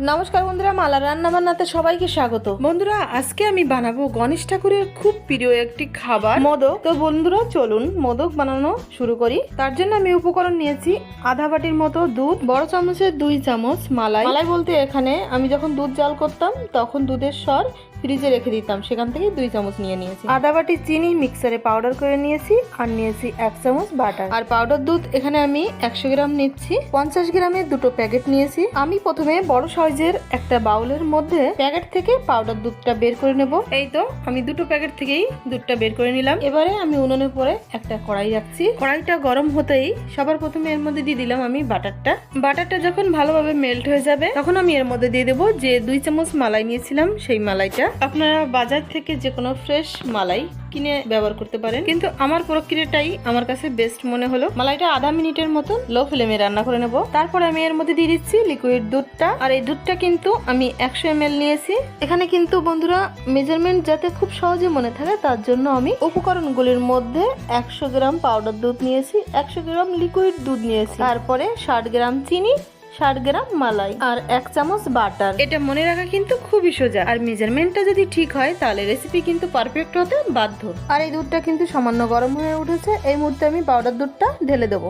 নমস্কার বন্ধুরা মালা রান্না বান্নাতে সবাইকে স্বাগত। বন্ধুরা, আজকে আমি বানাবো গণেশ ঠাকুরের খুব প্রিয় একটি খাবার, মদক। তো বন্ধুরা, চলুন মদক বানানো শুরু করি। তার জন্য আমি উপকরণ নিয়েছি আধা বাটির মতো দুধ, বড় চামচের দুই চামচ মালাই। মালাই বলতে এখানে আমি যখন দুধ জাল করতাম, তখন দুধের স্বর ফ্রিজে রেখে দিতাম সেখান থেকে দুই চামচ নিয়ে নিয়েছি। আদা বাটি চিনি মিক্সারে পাউডার করে নিয়েছি আর নিয়েছি এক চামচ বাটার আর পাউডার দুধ এখানে আমি একশো গ্রাম নিচ্ছি। পঞ্চাশ গ্রামের দুটো প্যাকেট নিয়েছি। আমি প্রথমে বড় সাইজের একটা বাউলের মধ্যে প্যাকেট থেকে পাউডার দুধটা বের করে নেব। এই তো আমি দুটো প্যাকেট থেকেই দুধটা বের করে নিলাম। এবারে আমি উনুনের পরে একটা কড়াই রাখছি। কড়াইটা গরম হতেই সবার প্রথমে এর মধ্যে দিয়ে দিলাম আমি বাটারটা। বাটারটা যখন ভালোভাবে মেল্ট হয়ে যাবে তখন আমি এর মধ্যে দিয়ে দেবো যে দুই চামচ মালাই নিয়েছিলাম সেই মালাইটা। আপনারা বাজার থেকে যে কোনো ফ্রেশ মালাই কিনে ব্যবহার করতে পারেন। কিন্তু আমার প্রক্রিয়াটাই আমার কাছে বেস্ট মনে হলো। মালাইটা আধা মিনিটের মতন লো ফ্লেমে রান্না করে নেব। তারপর আমি এর মধ্যে দিয়ে দিচ্ছি লিকুইড দুধটা। আর এই দুধটা কিন্তু আমি একশো এম নিয়েছি। এখানে কিন্তু বন্ধুরা মেজারমেন্ট যাতে খুব সহজে মনে থাকে, তার জন্য আমি উপকরণগুলির মধ্যে একশো গ্রাম পাউডার দুধ নিয়েছি, একশো গ্রাম লিকুইড দুধ নিয়েছি। তারপরে ষাট গ্রাম চিনি ষাট গ্রাম মালাই আর এক চামচ বাটার। এটা মনে রাখা কিন্তু খুবই সোজা। আর মেজারমেন্টটা যদি ঠিক হয় তাহলে রেসিপি কিন্তু পারফেক্ট হতে বাধ্য। আর এই দুধটা কিন্তু সামান্য গরম হয়ে উঠেছে। এই মুহূর্তে আমি পাউডার দুধটা ঢেলে দেবো।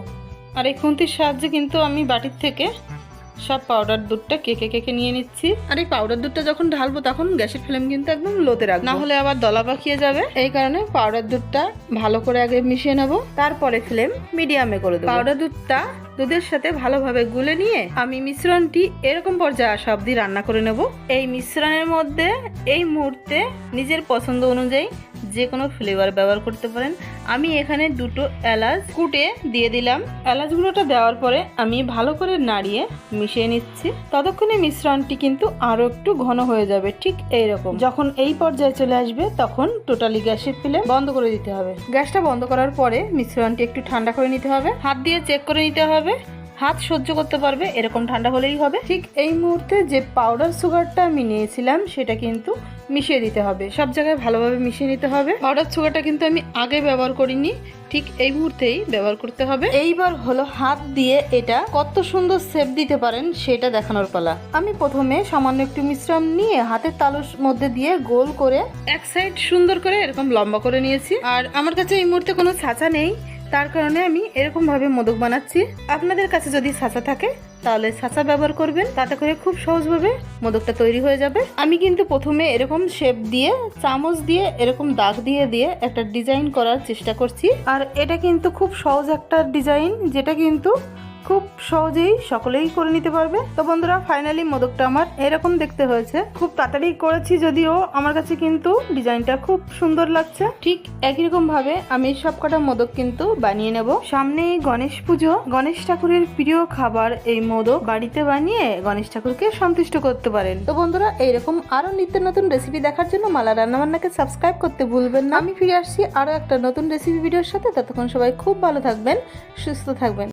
আর এই খুন্তির সাহায্যে কিন্তু আমি বাটির থেকে সব পাউডার দুধটা কেকে কেকে নিয়ে নিচ্ছি। আর এই পাউডার দুধটা যখন ঢালবো তখন গ্যাসের ফ্লেম কিন্তু একদম লোতে রাখব। না হলে আবার দলা পাকিয়ে যাবে। এই কারণে পাউডার দুধটা ভালো করে আগে মিশিয়ে নেব। তারপরে ফ্লেম মিডিয়ামে করে দেবো। পাউডার দুধটা দুধের সাথে ভালোভাবে গুলে নিয়ে আমি মিশ্রণটি এরকম পর্যায়ে আসা অবধি রান্না করে নেব। এই মিশ্রণের মধ্যে এই মুহূর্তে নিজের পছন্দ অনুযায়ী যে কোনো ফ্লেভার ব্যবহার করতে পারেন। আমি এখানে দুটো এলাচ কুটে দিয়ে দিলাম। এলাচগুলোটা দেওয়ার পরে আমি ভালো করে নাড়িয়ে মিশিয়ে নিচ্ছি। ততক্ষণে মিশ্রণটি কিন্তু আরও একটু ঘন হয়ে যাবে, ঠিক এই রকম যখন এই পর্যায়ে চলে আসবে, তখন টোটালি গ্যাসের ফ্লেম বন্ধ করে দিতে হবে। গ্যাসটা বন্ধ করার পরে মিশ্রণটি একটু ঠান্ডা করে নিতে হবে। হাত দিয়ে চেক করে নিতে হবে। হাত সহ্য করতে পারবে, এরকম ঠান্ডা হলেই হবে। ঠিক এই মুহূর্তে যে পাউডার সুগারটা আমি নিয়েছিলাম, সেটা কিন্তু মিশিয়ে দিতে হবে। সব জায়গায় ভালোভাবে মিশিয়ে নিতে হবে। পাউডার সুগারটা কিন্তু আমি আগে ব্যবহার করিনি, ঠিক এই মুহূর্তেই ব্যবহার করতে হবে। এইবার হলো হাত দিয়ে এটা কত সুন্দর সেপ দিতে পারেন, সেটা দেখানোর পালা। আমি প্রথমে সামান্য একটু মিশ্রণ নিয়ে হাতের তালুর মধ্যে দিয়ে গোল করে এক সাইড সুন্দর করে এরকম লম্বা করে নিয়েছি। আর আমার কাছে এই মুহূর্তে কোনো ছাঁচা নেই। তার কারণে আমি এরকম ভাবে মোদক বানাচ্ছি। আপনাদের কাছে যদি ছাঁচা থাকে, তাহলে ছাঁচা ব্যবহার করবেন। তাতে করে খুব সহজভাবে মোদকটা তৈরি হয়ে যাবে। আমি কিন্তু প্রথমে এরকম শেপ দিয়ে, চামচ দিয়ে, এরকম দাগ দিয়ে দিয়ে একটা ডিজাইন করার চেষ্টা করছি। আর এটা কিন্তু খুব সহজ একটা ডিজাইন যেটা কিন্তু খুব সহজেই সকলেই করে নিতে পারবে। তো বন্ধুরা ফাইনালি মোদকটা আমার এরকম দেখতে হয়েছে। খুব তাড়াতাড়ি করেছি যদিও আমার কাছে কিন্তু ডিজাইনটা খুব সুন্দর লাগছে। ঠিক একই রকম ভাবে আমি সব কটা মোদক কিন্তু বানিয়ে নেব। সামনেই গণেশ পুজো। গণেশ ঠাকুরের প্রিয় খাবার এই মোদক বাড়িতে বানিয়ে গণেশ ঠাকুরকে সন্তুষ্ট করতে পারেন। তো বন্ধুরা এইরকম আরও নিত্য নতুন রেসিপি দেখার জন্য মালা রান্নাবান্নাকে সাবস্ক্রাইব করতে ভুলবেন না। আমি ফিরে আসছি আরও একটা নতুন রেসিপি ভিডিওর সাথে। ততক্ষণ সবাই খুব ভালো থাকবেন সুস্থ থাকবেন।